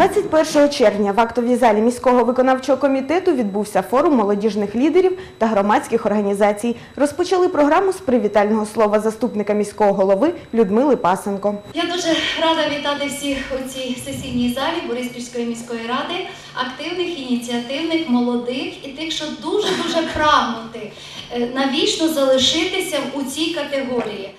«21 червня в актовій залі міського виконавчого комітету відбувся форум молодіжних лідерів та громадських організацій. Розпочали програму з привітального слова заступника міського голови Людмили Пасенко. Я дуже рада вітати всіх у цій сесійній залі Бориспільської міської ради, активних, ініціативних, молодих і тих, що дуже дуже прагнути е, навічно залишитися у цій категорії.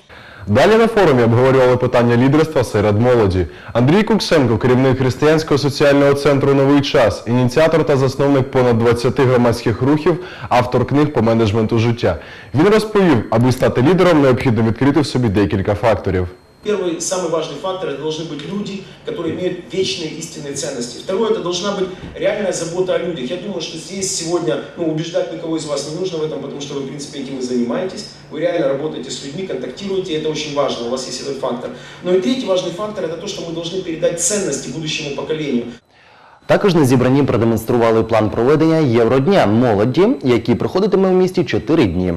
Далі на форумі обговорювали питання лідерства серед молоді. Андрій Куксенко, керівник християнського соціального центру Новий час, ініціатор та засновник понад 20 громадських рухів, автор книг по менеджменту життя. Він розповів, аби стати лідером, необхідно відкрити в собі декілька факторів. Первый, самый важный фактор, это должны быть люди, которые имеют вечные истинные ценности. Второе, это должна быть реальная забота о людях. Я думаю, что здесь сегодня, ну, убеждать никого из вас не нужно в этом, потому что вы, в принципе, этим и занимаетесь. Вы реально работаете с людьми, контактируете, и это очень важно, у вас есть этот фактор. Но и третий важный фактор, это то, что мы должны передать ценности будущему поколению. Також на зібранні продемонстрували план проведення Євродня молоді, який проходитиме у місті 4 дні.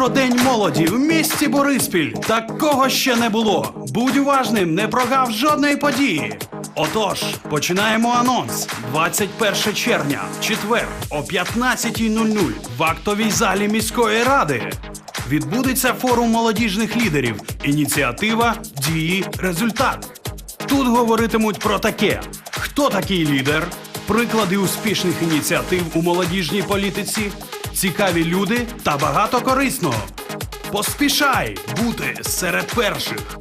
Євродень молоді в місті Бориспіль. Такого ще не було. Будь уважним, не прогав жодної події. Отож, починаємо анонс. 21 червня, четвер о 15.00 в актовій залі міської ради. Відбудеться форум молодіжних лідерів. Ініціатива, дії, результат. Тут говоритимуть про таке: хто такий лідер, приклади успішних ініціатив у молодіжній політиці, цікаві люди та багато корисного. Поспішай бути серед перших.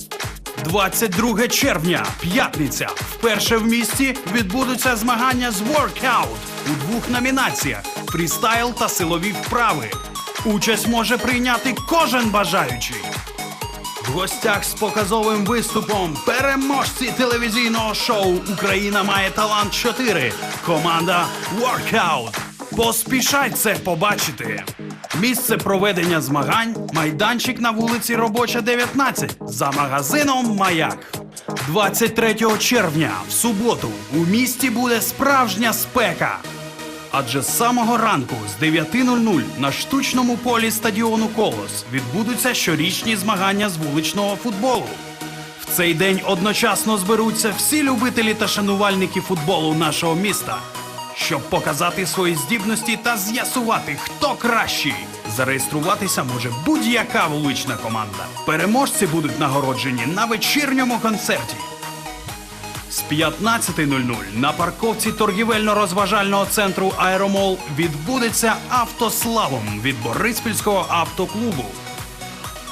22 червня, п'ятниця. Вперше в місті відбудуться змагання з воркаут у двох номінаціях: фрістайл та силові вправи. Участь може прийняти кожен бажаючий. В гостях з показовим виступом переможці телевізійного шоу Україна має талант 4. Команда Workout. Поспішай це побачити. Місце проведення змагань майданчик на вулиці Робоча, 19 за магазином Маяк. 23 червня в суботу у місті буде справжня спека. Адже з самого ранку з 9.00 на штучному полі стадіону Колос відбудуться щорічні змагання з вуличного футболу. В цей день одночасно зберуться всі любителі та шанувальники футболу нашого міста, щоб показати свої здібності та з'ясувати, хто кращий. Зареєструватися може будь-яка вулична команда. Переможці будуть нагороджені на вечірньому концерті. З 15.00 на парковці торгівельно-розважального центру Аеромол відбудеться автослалом від Бориспільського автоклубу.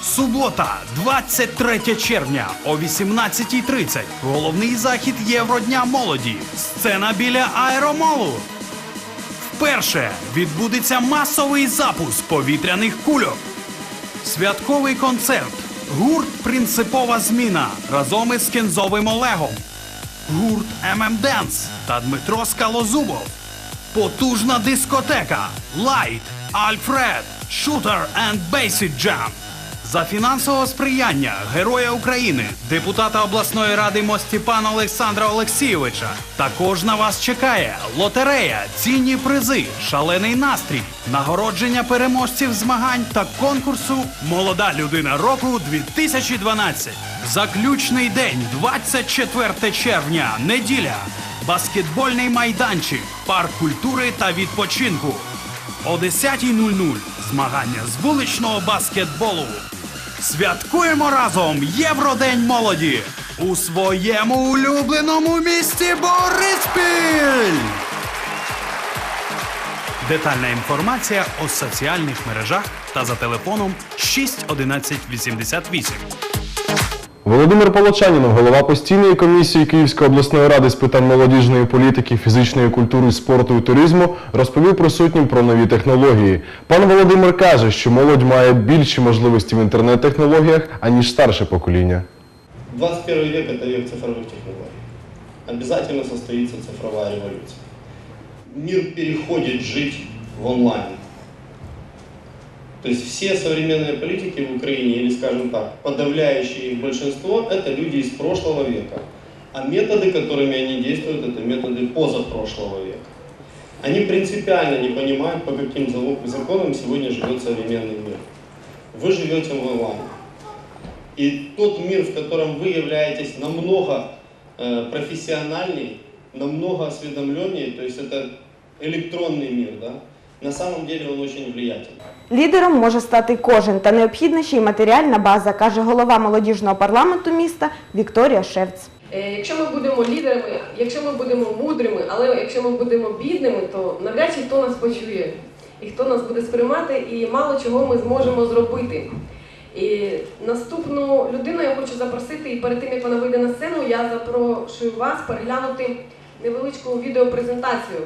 Субота, 23 червня о 18.30. Головний захід Євродня молоді. Сцена біля аеромолу. Вперше відбудеться масовий запуск повітряних кульок. Святковий концерт. Гурт Принципова зміна разом із Кензовим Олегом. Гурт ММ Денс та Дмитро Скалозубов. Потужна дискотека. Лайт, Альфред, Шутер and Basic Jam. За фінансового сприяння Героя України, депутата обласної ради Мостіпана Олександра Олексійовича. Також на вас чекає лотерея, цінні призи, шалений настрій, нагородження переможців змагань та конкурсу Молода людина року 2012. Заключний день, 24 червня, неділя. Баскетбольний майданчик, парк культури та відпочинку. О 10.00 змагання з вуличного баскетболу. Святкуємо разом Євродень молоді у своєму улюбленому місті Бориспіль. Детальна інформація у соціальних мережах та за телефоном 61188. Володимир Полочанінов, голова постійної комісії Київської обласної ради з питань молодіжної політики, фізичної культури, спорту і туризму, розповів присутнім про нові технології. Пан Володимир каже, що молодь має більші можливості в інтернет-технологіях, аніж старше покоління. 21 век – это век цифровых технологий. Обязательно состоится цифровая революция. Мир переходит жить в онлайн. То есть все современные политики в Украине, или скажем так, подавляющее их большинство, это люди из прошлого века. А методы, которыми они действуют, это методы позапрошлого века. Они принципиально не понимают, по каким законам сегодня живет современный мир. Вы живете в онлайн. И тот мир, в котором вы являетесь намного э, профессиональней, намного осведомленнее, то есть это электронный мир, да, на самом деле он очень влиятельный. Лідером може стати кожен, та необхідна ще й матеріальна база, каже голова молодіжного парламенту міста Вікторія Шевц. Е, Якщо ми будемо лідерами, якщо ми будемо мудрими, але якщо ми будемо бідними, то навряд чи хто нас почує і хто нас буде сприймати, і мало чого ми зможемо зробити. І наступну людину я хочу запросити, і перед тим як вона вийде на сцену, я запрошую вас переглянути невеличку відеопрезентацію.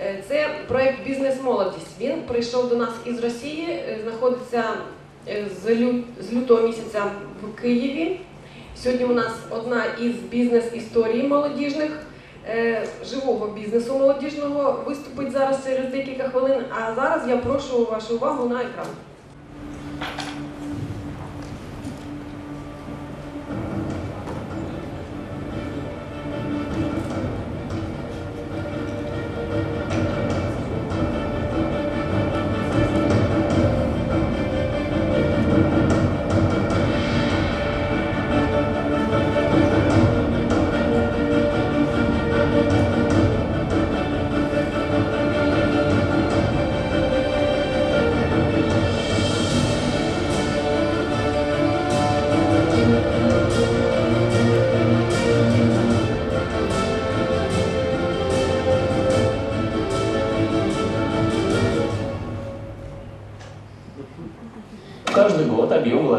Е, Це проєкт Бізнес-молодість. Він прийшов до нас із Росії, е, знаходиться е, з лю- з лютого місяця в Києві. Сьогодні у нас одна із бізнес-історій молодіжних, живого бізнесу молодіжного виступить зараз через декілька хвилин. А зараз я прошу вашу увагу на екран.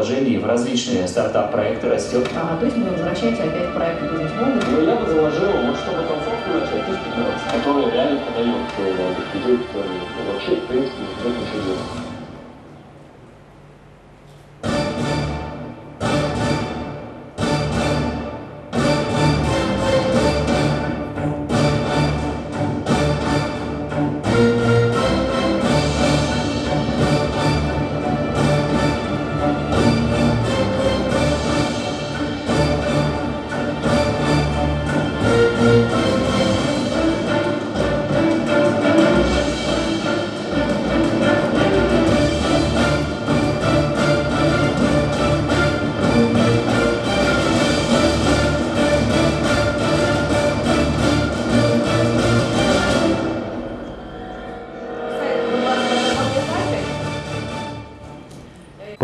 Вложений в различные стартап-проекты растет. А, то есть вы возвращаете опять проект бизнес? Но я бы заложил, вот чтобы комфортно начать, то есть 15, который реально подает. Вообще, в принципе, не ничего делать.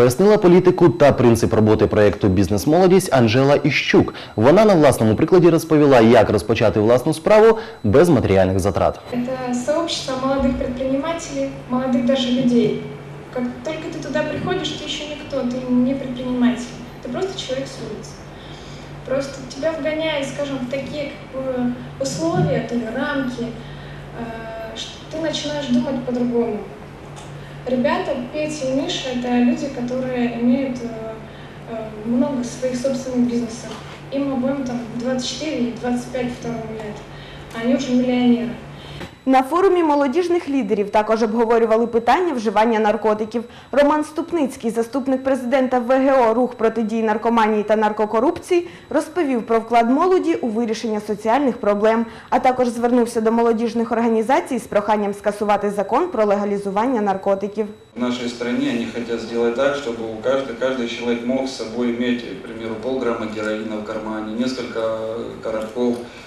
Пояснила політику та принцип роботи проєкту Бізнес-молодість Анжела Іщук. Вона на власному прикладі розповіла, як розпочати власну справу без матеріальних затрат. Это сообщество молодых предпринимателей, молодых даже людей. Как только ты туда приходишь, ты еще никто, ты не предприниматель, ты просто человек с улицы. Просто тебя вгоняют, скажем, в такие как бы, условия, то ли рамки, э, что ты начинаешь думать по-другому. Ребята, Петя и Миша, это люди, которые имеют э, э, много своих собственных бизнесов. Им обоим там 24 и 25 второго лет. Они уже миллионеры. На форумі молодіжних лідерів також обговорювали питання вживання наркотиків. Роман Ступницький, заступник президента ВГО Рух протидії наркоманії та наркокорупції, розповів про вклад молоді у вирішення соціальних проблем, а також звернувся до молодіжних організацій з проханням скасувати закон про легалізування наркотиків. В нашей стране они хотят сделать так, чтобы у каждый, каждый человек мог с собой иметь, к примеру, полграмма героина в кармане, несколько коротков э,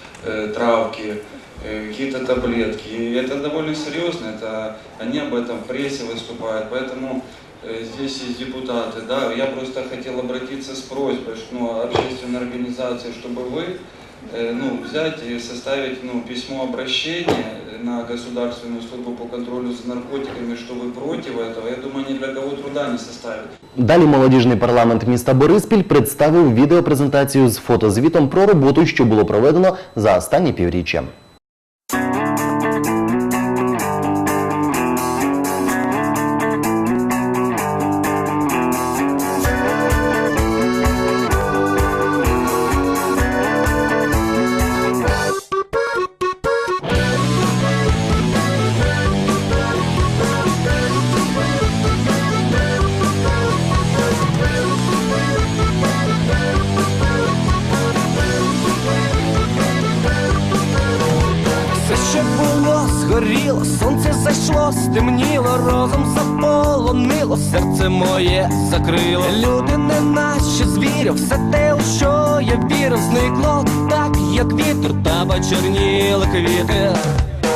травки, э, какие-то таблетки. И это довольно серьезно, это, они об этом в прессе выступают, поэтому э, здесь есть депутаты. Да, я просто хотел обратиться с просьбой, что, ну, общественной организации, чтобы вы э, ну, взять и составить ну, письмо обращения на Государственную службу по контролю за наркотиками, что вы против этого, я думаю, ни для кого труда не составит. Далі молодіжний парламент міста Бориспіль представив відеопрезентацію з фотозвітом про роботу, що було проведено за останні півріччя. Закрило. Люди не наші звірі, все те, у що я вірив, зникло так, як вітер, та почерніли квіти.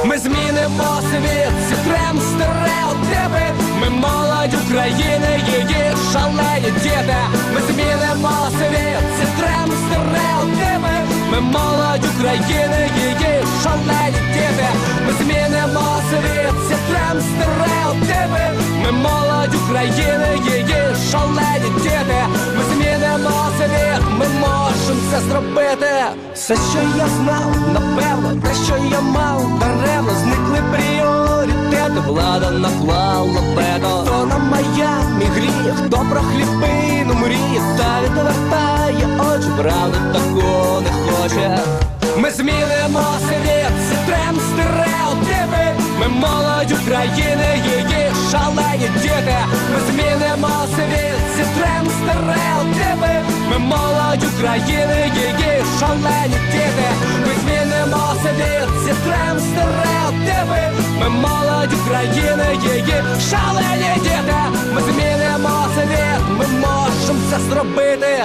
Ми змінимо світ, зітрем стереотипи Ми молодь України, її шалені діти Ми змінимо світ, зітрем стереотипи Ми молодь України, її шалені діти Ми змінимо світ, зітрем стереотипи. Ми молодь України, її шалені діти Ми змінимо світ, ми можемо це зробити. Все, що я знав, напевно, те, що я мав, даремно зникли пріоритети, влада наклала вето Хто на Майамі гріє, хто про хлібину мріє, та відвертає очі, правда такого не хоче. Ми змінимо світ, зітрем стереотипи, ми молодь України, її шалені діти. Ми змінимо світ, зітрем стереотипи, ми молодь України, її шалені діти. Ми змінимо світ, зітрем стереотипи, ми молодь України, її шалені діти. Ми змінимо світ, ми можемо це зробити.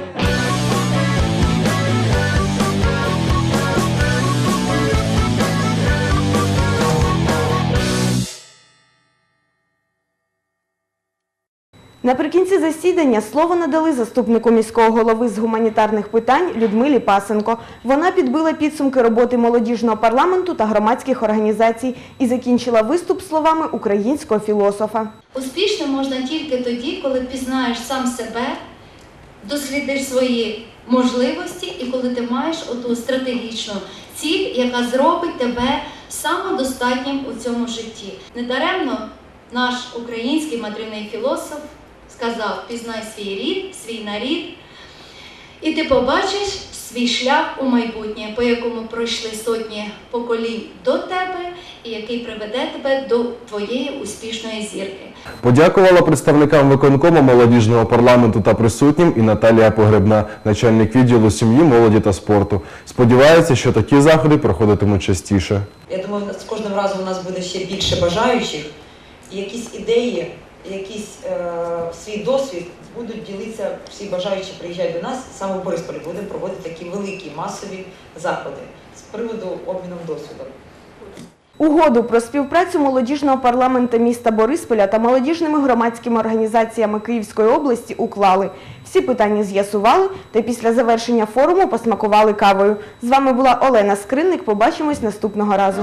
Наприкінці засідання слово надали заступнику міського голови з гуманітарних питань Людмилі Пасенко. Вона підбила підсумки роботи молодіжного парламенту та громадських організацій і закінчила виступ словами українського філософа. Успішно можна тільки тоді, коли пізнаєш сам себе, дослідиш свої можливості і коли ти маєш оту стратегічну ціль, яка зробить тебе самодостатнім у цьому житті. Недаремно наш український материнний філософ сказав: пізнай свій рід, свій нарід, і ти побачиш свій шлях у майбутнє, по якому пройшли сотні поколінь до тебе, і який приведе тебе до твоєї успішної зірки. Подякувала представникам виконкому молодіжного парламенту та присутнім і Наталія Погребна, начальник відділу сім'ї, молоді та спорту. Сподівається, що такі заходи проходитимуть частіше. Я думаю, з кожним разом у нас буде ще більше бажаючих, і якісь ідеї, якийсь е, свій досвід будуть ділитися, всі бажаючі приїжджають до нас, саме в Борисполі будемо проводити такі великі масові заходи з приводу обміну досвідом. Угоду про співпрацю молодіжного парламенту міста Борисполя та молодіжними громадськими організаціями Київської області уклали. Всі питання з'ясували та після завершення форуму посмакували кавою. З вами була Олена Скринник. Побачимось наступного разу.